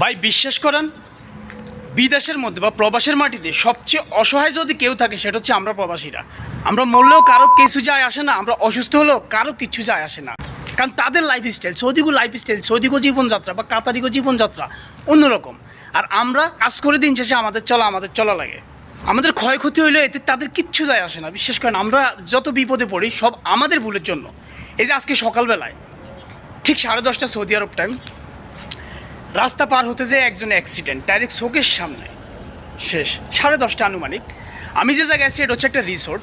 ভাই, বিশ্বাস করেন, বিদেশের মধ্যে বা প্রবাসের মাটিতে সবচেয়ে অসহায় যদি কেউ থাকে, সেটা হচ্ছে আমরা প্রবাসীরা। আমরা মরলেও কারও কিছু যায় আসে না, আমরা অসুস্থ হলেও কারও কিছু যায় আসে না। কারণ তাদের লাইফস্টাইল সৌদিগো লাইফস্টাইল সৌদিগো জীবনযাত্রা বা কাতারিগো জীবনযাত্রা অন্যরকম। আর আমরা কাজ করে দিন শেষে আমাদের চলা আমাদের চলা লাগে। আমাদের ক্ষয়ক্ষতি হইলে এতে তাদের কিচ্ছু যায় আসে না। বিশ্বাস করেন, আমরা যত বিপদে পড়ি, সব আমাদের ভুলের জন্য। এই যে আজকে সকালবেলায়, ঠিক সাড়ে দশটা সৌদি আরব টাইম রাস্তা পার হতে যেয়ে একজন অ্যাক্সিডেন্ট ডাইরেক্ট শোকের সামনে। শেষ, সাড়ে দশটা আনুমানিক। আমি যে জায়গায় আছি, এটা হচ্ছে একটা রিসোর্ট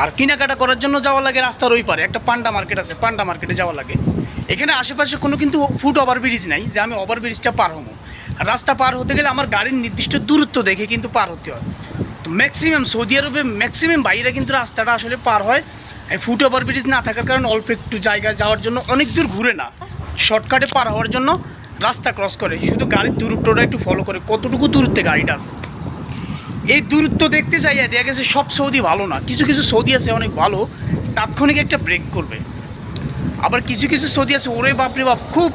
আর কেনাকাটা করার জন্য যাওয়া লাগে রাস্তার ওই পারে, একটা পান্ডা মার্কেট আছে, পান্ডা মার্কেটে যাওয়া লাগে। এখানে আশেপাশে কোনো কিন্তু ফুট ওভারব্রিজ নাই, যে আমি ওভারব্রিজটা পার হব। রাস্তা পার হতে গেলে আমার গাড়ির নির্দিষ্ট দূরত্ব দেখে কিন্তু পার হতে হয়। তো ম্যাক্সিমাম সৌদি আরবে ম্যাক্সিমাম বাইরে কিন্তু রাস্তাটা আসলে পার হয়। ফুট ওভারব্রিজ না থাকার কারণে অল্প একটু জায়গা যাওয়ার জন্য অনেক দূর ঘুরে না। শর্টকাটে পার হওয়ার জন্য রাস্তা ক্রস করে, শুধু গাড়ির দূরত্বটা একটু ফলো করে, কতটুকু দূরত্বে গাড়িটা আছে? এই দূরত্ব দেখতে চাইয়া দেখা গেছে সব সৌদি ভালো না। কিছু কিছু সৌদি আছে অনেক ভালো, তাৎক্ষণিক একটা ব্রেক করবে। আবার কিছু কিছু সৌদি আছে, ওরে বাপরে বাপ, খুব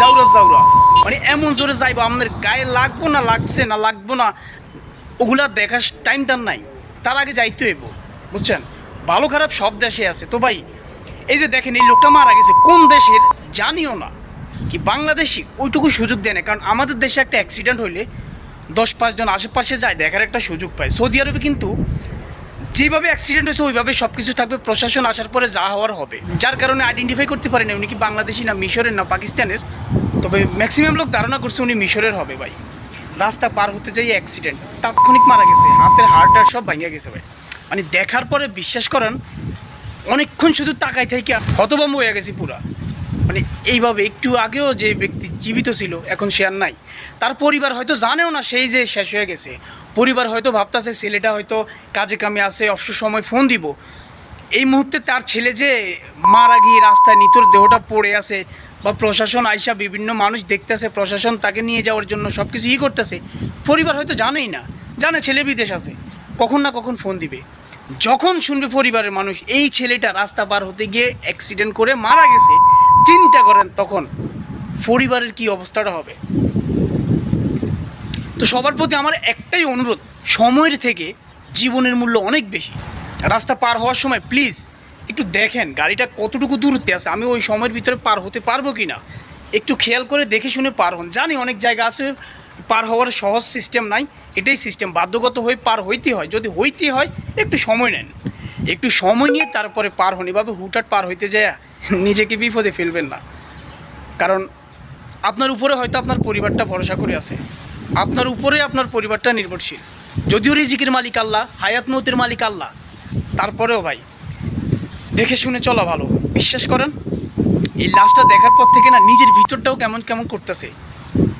জাউরা জাউরা। মানে এমন জোরে যাইবো, আমাদের গায়ে লাগবো না, লাগছে না, লাগবো না, ওগুলা দেখার টাইম তার নাই। তার আগে যাইতে হইব, বুঝছেন? ভালো খারাপ সব দেশে আছে। তো ভাই, এই যে দেখেন, এই লোকটা মারা গেছে। কোন দেশের জানিও না। কি বাংলাদেশি ওইটুকু সুযোগ দেয় না। কারণ আমাদের দেশে একটা অ্যাক্সিডেন্ট হইলে দশ পাঁচজন আশেপাশে যায়, দেখার একটা সুযোগ পায়। সৌদি আরবে কিন্তু যেভাবে অ্যাক্সিডেন্ট হয়েছে, ওইভাবে সব কিছু থাকবে। প্রশাসন আসার পরে যা হওয়ার হবে। যার কারণে আইডেন্টিফাই করতে পারেনি উনি কি বাংলাদেশি না মিশরের না পাকিস্তানের। তবে ম্যাক্সিমাম লোক ধারণা করছে উনি মিশরের হবে ভাই। রাস্তা পার হতে যাই অ্যাক্সিডেন্ট তাৎক্ষণিক মারা গেছে। হাতের হাড় টাড় সব ভাঙিয়া গেছে ভাই। মানে দেখার পরে বিশ্বাস করেন, অনেকক্ষণ শুধু তাকাই থেকে হতভম্ব হয়ে গেছি পুরা। মানে এইভাবে একটু আগেও যে ব্যক্তি জীবিত ছিল, এখন সে আর নাই। তার পরিবার হয়তো জানেও না সেই যে শেষ হয়ে গেছে। পরিবার হয়তো ভাবতাছে, ছেলেটা হয়তো কাজে কামে আছে, অবসর সময় ফোন দিব। এই মুহূর্তে তার ছেলে যে মারা গিয়ে রাস্তায় নিতর দেহটা পড়ে আছে বা প্রশাসন আইসা বিভিন্ন মানুষ দেখতেছে, প্রশাসন তাকে নিয়ে যাওয়ার জন্য সব কিছু ই করতেছে, পরিবার হয়তো জানেই না। জানে ছেলে বিদেশ আছে, কখন না কখন ফোন দিবে। যখন শুনবে পরিবারের মানুষ, এই ছেলেটা রাস্তা পার হতে গিয়ে অ্যাক্সিডেন্ট করে মারা গেছে, চিন্তা করেন তখন পরিবারের কি অবস্থাটা হবে। তো সবার প্রতি আমার একটাই অনুরোধ, সময়ের থেকে জীবনের মূল্য অনেক বেশি। রাস্তা পার হওয়ার সময় প্লিজ একটু দেখেন গাড়িটা কতটুকু দূরত্বে আছে, আমি ওই সময়ের ভিতরে পার হতে পারব কি না একটু খেয়াল করে দেখে শুনে পার হন। জানি অনেক জায়গা আছে পার হওয়ার সহজ সিস্টেম নাই, এটাই সিস্টেম বাধ্যগত হয়ে পার হইতে হয়। যদি হইতে হয়, একটু সময় নেন। একটু সময় নিয়ে তারপরে পার হন। এভাবে হুটহাট পার হইতে যায় নিজেকে বিপদে ফেলবেন না। কারণ আপনার উপরে হয়তো আপনার পরিবারটা ভরসা করে আছে। আপনার উপরে আপনার পরিবারটা নির্ভরশীল। যদিও রিজিকের মালিক আল্লাহ, হায়াত মৌতের মালিক আল্লাহ। তারপরেও ভাই, দেখে শুনে চলা ভালো। বিশ্বাস করেন, এই লাশটা দেখার পর থেকে না, নিজের ভিতরটাও কেমন কেমন করতেছে।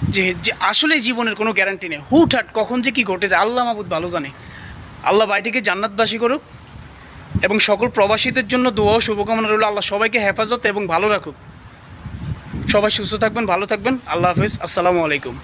যে যে আসলে জীবনের কোনো গ্যারান্টি নেই। হুটহাট কখন যে কি ঘটে যায়, আল্লাহ মাহবুদ ভালো জানে। আল্লাহ বাইটিকে জান্নাতবাসী করুক এবং সকল প্রবাসীদের জন্য দোয়া শুভকামনা রইল। আল্লাহ সবাইকে হেফাজত এবং ভালো রাখুক। সবাই সুস্থ থাকবেন, ভালো থাকবেন। আল্লাহ হাফিজ। আসসালামু আলাইকুম।